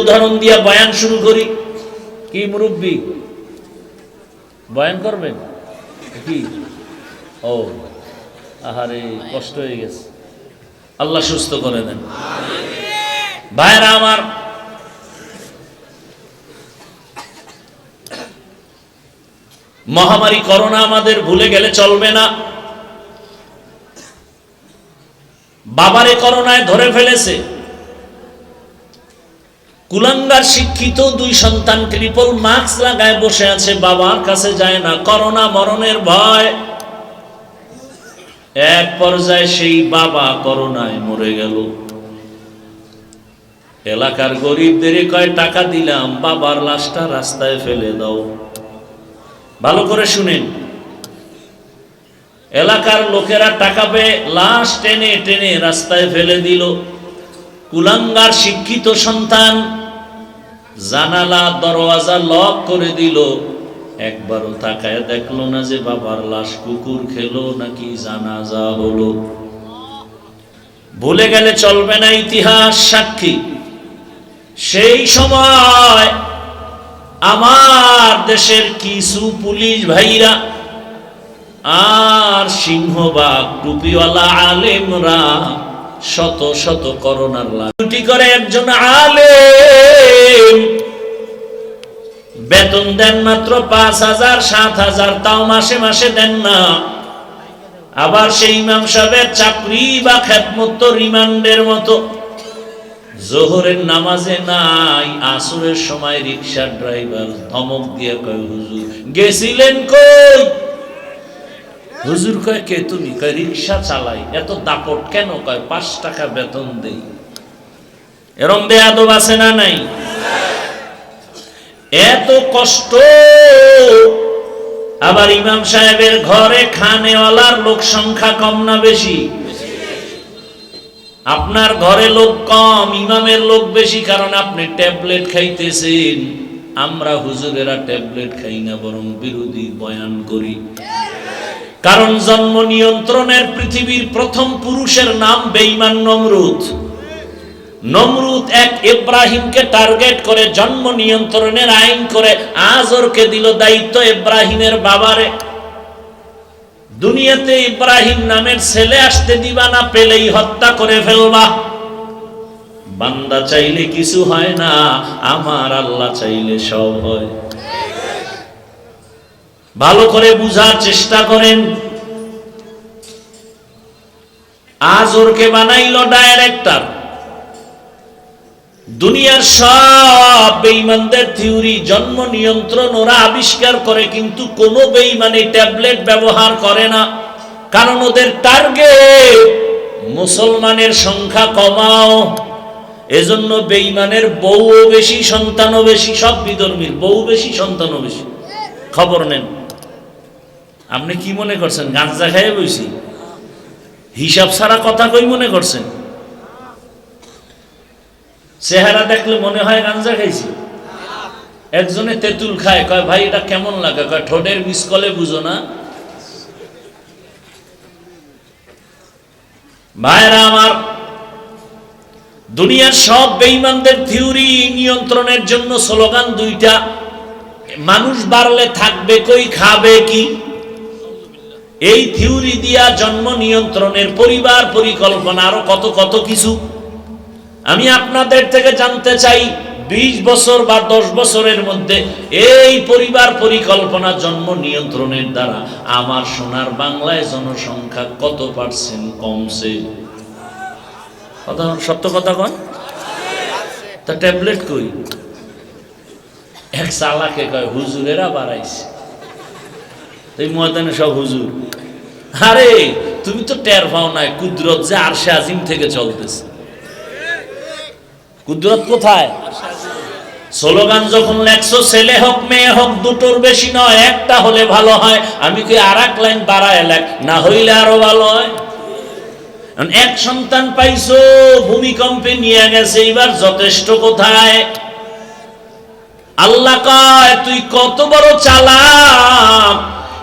উদাহরণ দিয়া বয়ান শুরু করি। কি মুরব্বী? বয়ান করবেন? কি? ও, আহারে, কষ্ট হয়ে গেছে। আল্লাহ সুস্থ করে দেন। ভাইরা আমার, মহামারী করোনা আমাদের ভুলে গেলে চলবে না। বাবারে করোনায় ধরে ফেলেছে। কুলাঙ্গার শিক্ষিত দুই সন্তান ট্রিপল মাস্ক লাগায় বসে আছে, বাবার কাছে যায় না। করোনা মরণের ভয়। এক পর্যায়ে সেই বাবা করোনায় মরে গেল। এলাকার গরিবদের কয় টাকা দিলাম, বাবার লাশটা রাস্তায় ফেলে দাও। ভালো করে শুনেন। এলাকার লোকেরা টাকা পেয়ে লাশ টেনে টেনে রাস্তায় ফেলে দিল। কুলাঙ্গার শিক্ষিত সন্তান জানালা দরওয়াজা লক করে দিল। একবারও তাকায় দেখল না যে বাবার লাশ কুকুর খেলো নাকি জানাজা হলো। ভুলে গেলে চলবে না ইতিহাস সাক্ষী। সেই সময় আমার দেশের কিছু পুলিশ ভাইরা আর সিংহবাগ টুপিওয়ালা আলেমরা শত শত করোনার ডিউটি করে একজন আলেম। বেতন দেন মাত্র পাঁচ হাজার, সাত হাজার, তাও মাসে মাসে দেন না। আবার সেই ইমাম সাহেবের চাকরি বা খেতমত রিমান্ডের মতো। জোহরের নামাজে নাই, আসরের সময় রিক্সার ড্রাইভার ধমক দিয়ে কয়, হুজুর, গেছিলেন কই? হুজুর কয়, কে তুমি? কয় রিক্সা চালাই। এত দাপট কেন? কয়, পাঁচ টাকা বেতন দেই। এরম বেয়াদব আছে না নাই? এত কষ্ট! আবার ইমাম সাহেবের ঘরে খানেওয়ালার লোক সংখ্যা কম না বেশি? আপনার ঘরে লোক কম, ইমামের লোক বেশি, কারণ আপনি ট্যাবলেট খাইতেছেন। আমরা হুজুরেরা ট্যাবলেট খাই না, বরং বিরোধী বয়ান করি। কারণ জন্ম নিয়ন্ত্রণের পৃথিবীর প্রথম পুরুষের নাম বেঈমান নমরুদ। নমরুদ এক ইব্রাহিমকে টার্গেট করে জন্ম নিয়ন্ত্রণের আইন করে আজরকে দিল দায়িত্ব ইব্রাহিমের বাবারে। দুনিয়াতে ইব্রাহিম নামের ছেলে আসতে দিবা না, পেলেই হত্যা করে ফেলবা। বান্দা চাইলে কিছু হয় না, আমার আল্লাহ চাইলে সব হয়। ভালো করে বুঝার চেষ্টা করেন। আজ ওরকে বানাইল ডাইরেক্টর দুনিয়ার সব বেইমানদের থিওরি জন্ম নিয়ন্ত্রণ ওরা আবিষ্কার করে, কিন্তু কোন বেইমানি ট্যাবলেট ব্যবহার করে না। কারণ ওদের টার্গেট মুসলমানের সংখ্যা কমাও। এজন্য বেইমানের বউও বেশি, সন্তানও বেশি, সব বিধর্মীর বউ বেশি, সন্তানও বেশি। খবর নেন। আপনি কি মনে করছেন? গাঁজা খাইয়ে বইছি? হিসাব ছাড়া কথা কই মনে করছেন? চেহারা দেখলে মনে হয় গাঞ্জা খাইছি। একজনে তেঁতুল খায়, কয়, ভাই, এটা কেমন লাগে? কয়, ঠোঁটের মিসকলে বুঝো না। ভাইরা আমার, দুনিয়ার সব বেইমানদের থিওরি নিয়ন্ত্রণের জন্য স্লোগান দুইটা, মানুষ বাড়লে থাকবে কই, খাবে কি? এই থিওরি দিয়া জন্ম নিয়ন্ত্রণের পরিবার পরিকল্পনা আরও কত কত কিছু। আমি আপনাদের থেকে জানতে চাই, বিশ বছর বা দশ বছরের মধ্যে এই পরিবার পরিকল্পনা জন্ম নিয়ন্ত্রণের দ্বারা আমার সোনার বাংলায় জনসংখ্যা কত পার্সেন্ট কমছে? কথা সত্য কথা কন। তা ট্যাবলেট কই? এক সালাকে কয়, হুজুরেরা বাড়াইছে। এই ময়দানে সব হুজুর। আরে, তুমি তো টের পাও নাই, কুদরত যে আরশে আজিম থেকে চলতেছে। কুদরত কোথায়? স্লোগান যখন লেখছো, ছেলে হোক, মেয়ে হোক, দুটোর বেশি নয়, একটা হলে ভালো হয়। আমি কি আর এক লাইন বাড়ায় লেখ, না হইলে আরও ভালো হয়। এক সন্তান পাইছো, ভূমিকম্পে নিয়ে গেছে এবার যথেষ্ট কোথায়? আল্লাহ কয়, তুই কত বড় চালাক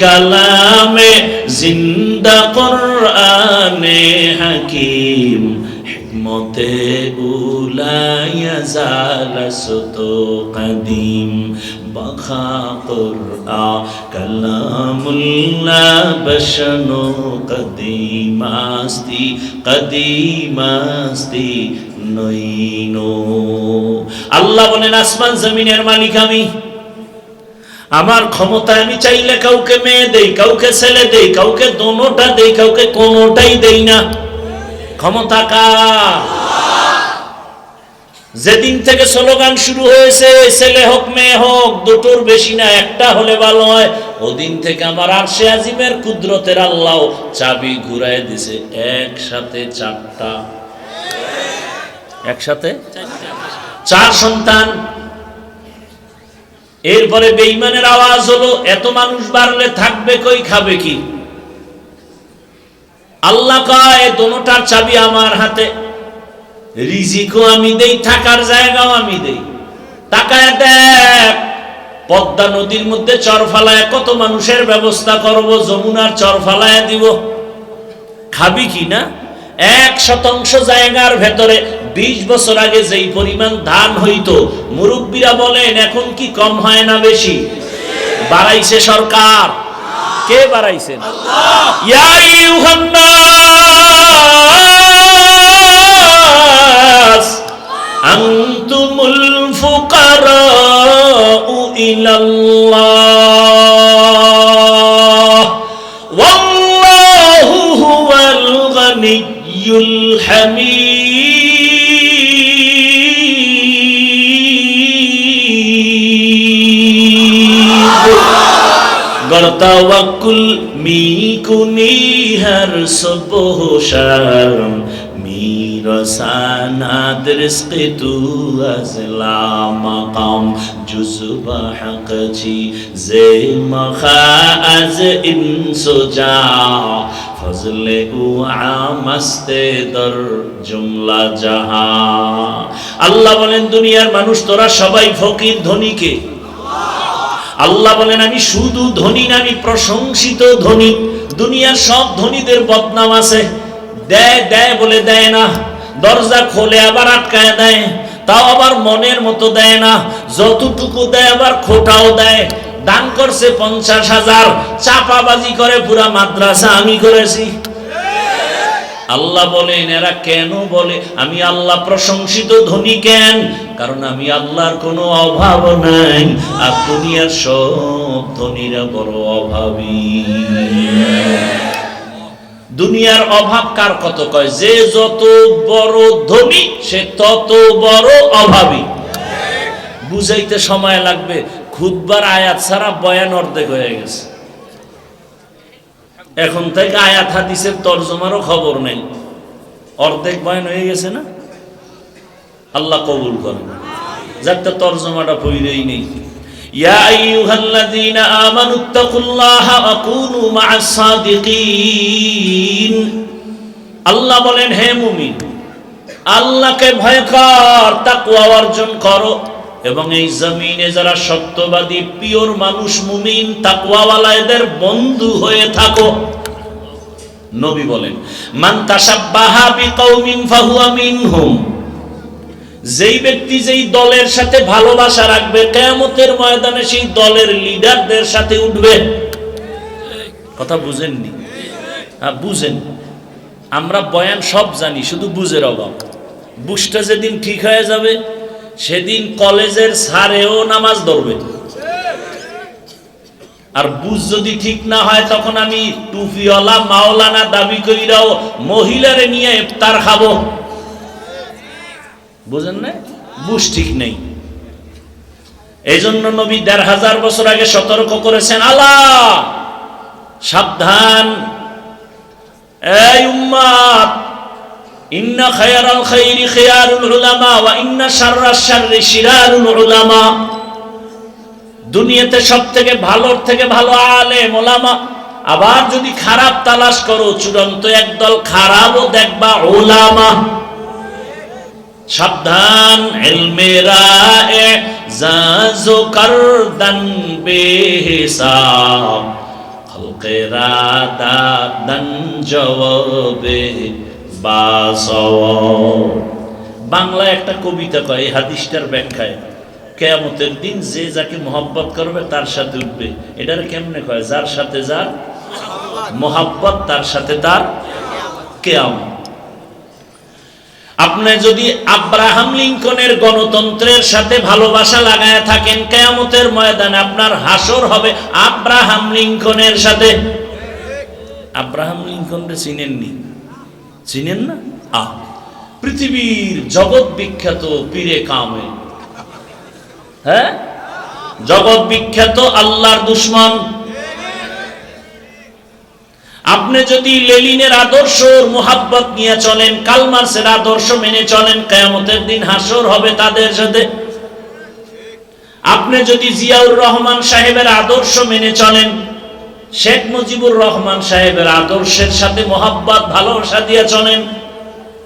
কালামে জিন্দা কোরআনে হাকিম, হিকমতে উলায়া জালাসত কদিম। বখা কুরআ কালামুল্লাহ বশনু কদিমাস্তি কদিমাস্তি নইনো। আল্লাহ বলেন, আসমান জমিনের মালিক আমি। আমার ক্ষমতায় আমি চাইলে কাউকে মেয়ে দেই, কাউকে ছেলে দেই, কাউকে দোনোটা দেই, কাউকে কোনোটাই দেই না। ক্ষমতা কার? যেদিন থেকে স্লোগান শুরু হয়েছে, ছেলে হোক, মেয়ে হোক, দুটোর বেশি না, একটা হলে ভালো হয়। ওদিন থেকে আমার আরশে আজিমের কুদরতের আল্লাহ চাবি ঘুরায় দিছে, একসাথে চারটা। একসাথে? চার সন্তান। এরপরে বেইমানের আওয়াজ হলো, এত মানুষ বাড়লে থাকবে কই, খাবে কি? আল্লাহ কয়, দোনোটার চাবি আমার হাতে। রিজিকও আমি দেই, থাকার জায়গাও আমি দেই। তাকায় দেখ, পদ্মা নদীর মধ্যে চর ফালায়, কত মানুষের ব্যবস্থা করব, যমুনার চর ফালায় দিব। খাবি কি না? এক শতাংশ জায়গার ভেতরে বিশ বছর আগে যেই পরিমাণ ধান হইতো, মুরব্বীরা বলেন, এখন কি কম হয় না বেশি? বাড়াইছে সরকার। কে বাড়াইছেন আনতুমুল ফুকারাউ ইলাল্লাহ, ওয়াল্লাহু হুয়াল হামিদ। গর্তাওয়াকুল মিকুনি হর সবহ শরম میرساند رزق تو از لا مقام جز به حق چی زی مخا از انس جا فضل او عام است در জুমলা জাহা আল্লাহ বলেন দুনিয়ার মানুষ তোরা সবাই ফকির ধনীকে আল্লাহ বলেন, আমি শুধু ধনী না, আমি প্রশংসিত ধনী। দুনিয়ার সব ধনীদের বদনাম আছে। দেয় দেয় বলে দেয় না। দরজা খোলে, আবার আটকায় দেয়। তাও আবার মনের মতো দেয় না। যতটুকু দেয়, আবার খোটাও দেয়। দান করছে পঞ্চাশ হাজার, চাপাবাজি করে পুরা মাদ্রাসা আমি করেছি। আল্লাহ বলেন, এরা কেন বলে? আমি আল্লাহ প্রশংসিত ধনী কেন? কারণ আমি আল্লাহর কোনো অভাব নাই। আর দুনিয়ার সব ধনীরা বড় অভাবী। দুনিয়ার অভাব কার কত কয়? যে যত বড় ধনী, সে তত বড় অভাবী। বুঝাইতে সময় লাগবে। খুদবার আয়াত ছাড়া বয়ান অর্ধেক হয়ে গেছে। এখন থেকে আয়াত হাদিসের তর্জমারও খবর নেই। অর্ধেক বয়ান হয়ে গেছে না? আল্লাহ কবুল করেন। যাতে তর্জমাটা পইরেই নেই। ইয়া আল্লাহ বলেন, হে মুমিন, আল্লাহকে ভয় কর, তাকওয়া অর্জন করো। এবং এই জমিনে যারা সত্যবাদী, পিওর মানুষ, মুমিন তাকওয়াওয়ালা এদের বন্ধু হয়ে থাকো। নবী বলেন, মান তাসাব্বাহা বিকাউমিন ফাহুয়া মিনহুম। যেই ব্যক্তি যেই দলের সাথে ভালোবাসা রাখবে, কেয়ামতের ময়দানে সেই দলের লিডারদের সাথে উঠবে। কথা বুঝেননি? হ্যাঁ বুঝেন। আমরা বয়ান সব জানি, শুধু বুঝের অভাব। বুঝটা যেদিন ঠিক হয়ে যাবে সেদিন কলেজের সারেও নামাজ ধরবে। আর বুঝ যদি ঠিক না হয়, তখন আমি টুফিওয়ালা মাওলানা দাবি করিরাও মহিলারে নিয়ে ইফতার খাব। বুঝেন না বুঝ ঠিক নেই। এই জন্য নবী দেড় হাজার বছর আগে সতর্ক করেছেন, আল্লাহ, সাবধান। এই উম্মাত ইন্না খায়ারাল খাইরি উলামা ওয়া ইন্না শাররি শিরারুল উলামা। দুনিয়াতে সব থেকে ভালোর থেকে ভালো আলেম ওলামা আবার যদি খারাপ তালাশ করো, চূড়ান্ত একদল খারাপও দেখবা ওলামা সাবধান এলমেরা এ জাজো করদন বেহিসাব। খলকেরা দাদন জবাবে বাংলায় একটা কবিতা কয়, এই হাদিসটার ব্যাখ্যায়, কেয়ামতের দিন যে যাকে মোহাব্বত করবে তার সাথে উঠবে। এটার কেমনে কয়, যার সাথে যার মোহাব্বত, তার সাথে তার কেয়ামত আপনি যদি আব্রাহাম লিঙ্কনের গণতন্ত্রের সাথে ভালোবাসা লাগায় থাকেন, কেয়ামতের ময়দানে আপনার হাসর হবে আব্রাহাম লিঙ্কনের সাথে। আব্রাহাম লিঙ্কনরে চিনেননি? চিনেন না? আহ পৃথিবীর জগৎ বিখ্যাত পীরে কামে। হ্যাঁ? জগৎ বিখ্যাত আল্লাহর দুশ্মন। আপনি যদি লেলিনের আদর্শ মোহাব্বত নিয়ে চলেন, কালমার্সের আদর্শ মেনে চলেন, কেয়ামতের দিন হাসর হবে তাদের সাথে। আপনি যদি জিয়াউর রহমান সাহেবের আদর্শ মেনে চলেন শেখ মুজিবুর রহমান সাহেবের আদর্শের সাথে মোহাব্বত, ভালোবাসা দিয়ে চলেন।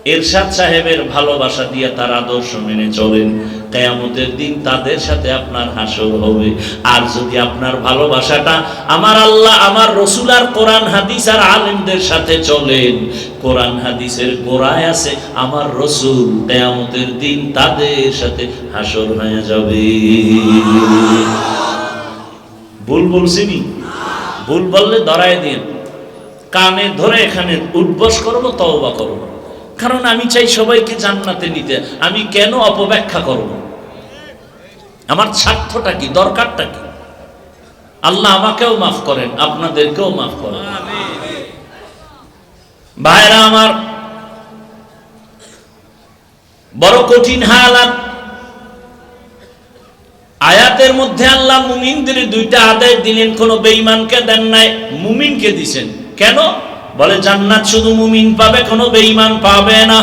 এরশাদ সাহেবের ভালোবাসা দিয়ে তার আদর্শ মেনে চলেন। কেয়ামতের দিন তাদের সাথে আপনার হাসর হবে। আর যদি আপনার ভালোবাসাটা আমার আল্লাহ, আমার রসুল আর কোরআন, হাদিস আর আলেমদের সাথে চলেন। কোরআন, হাদিসের গোড়ায় আছে আমার রসুল। কেয়ামতের দিন তাদের সাথে হাসর হয়ে যাবে। ভুল বলছিনি ভুল বললে ধরায় দিন। কানে ধরে এখানে উদ্বস করব, তওবা করব। কারণ আমি চাই সবাইকে জান্নাতে নিতে। আমি কেন অপব্যাখ্যা করব? আমার স্বার্থটা কি? দরকারটা কি? আল্লাহ আমাকেও মাফ করেন, আপনাদেরকেও মাফ করেন। ভাইরা আমার, বড় কঠিন হালাত আয়াতের মধ্যে আল্লাহ মুমিনদের দুইটা আদেশ দিলেন, কোন বেঈমানকে দেন নাই, মুমিনকে দিছেন। কেন? বলে, জান্নাত শুধু মুমিন পাবে, কোনো বেঈমান পাবে না।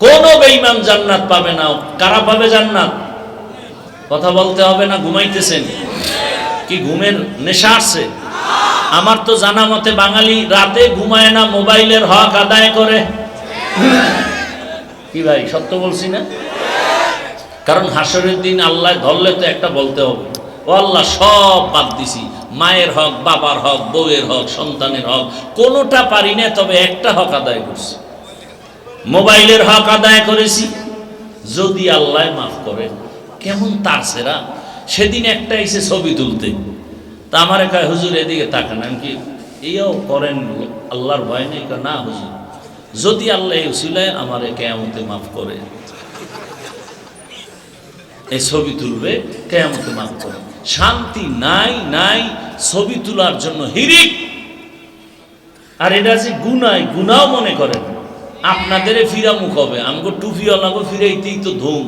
কোন বেঈমান জান্নাত পাবে না। কারা পাবে জান্নাত? কথা বলতে হবে না, ঘুমাইতেছেন। কি ঘুমের নেশা আসছে আমার তো জানা মতে বাঙালি রাতে ঘুমায় না, মোবাইলের হক আদায় করে। কি ভাই, সত্য বলছি না? কারণ হাসরের দিন আল্লাহ ধরলে তো একটা বলতে হবে। ও আল্লাহ, সব বাদ দিছি। মায়ের হক, বাবার হক, বউয়ের হক, সন্তানের হক, কোনোটা পারি না, তবে একটা হক আদায় করছি। মোবাইলের হক আদায় করেছি। যদি আল্লাহ মাফ করে, কেমন তার সেরা? সেদিন একটা এসে ছবি তুলতে। তা আমার কয়, হুজুর, এদিকে তাকান। আমি কি এইও করেন, আল্লাহর ভয় নেই? না, হুজুর। যদি আল্লাহ উসিলায় আমার কেয়ামতে মাফ করে, এই ছবি তুলবে, কেয়ামতে মাফ করে। শান্তি নাই নাই, ছবি তোলার জন্য হিরিক আর এটা যে গুনাই গুনাও মনে করেন। আপনাদের ফিরা মুখ হবে। আমগো টুফি অলাগো ফিরাইতেই তো ধুম।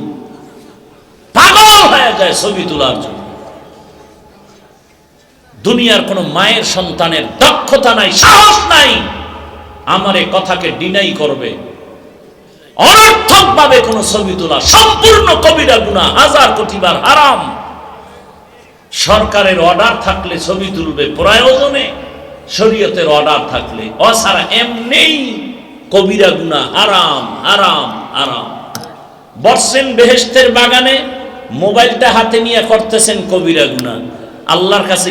পাগল হয়ে যায় ছবি তোলার জন্য। দুনিয়ার কোন মায়ের সন্তানের দক্ষতা নাই, সাহস নাই। আমার এই কথাকে ডিনাই করবে। অনর্থক ভাবে কোন ছবি তোলা, সম্পূর্ণ কবিরা গুণা, হাজার কোটিবার হারাম। সরকারের অর্ডার থাকলে ছবি তুলবে প্রয়োজনে, শরীয়তের অর্ডার থাকলে। অসারা এমনি কবিরা গুণা আরাম আরাম আরাম বর্ষেন বেহেস্তের বাগানে মোবাইলটা হাতে নিয়ে করতেছেন কবিরা গুণা। আল্লাহর কাছে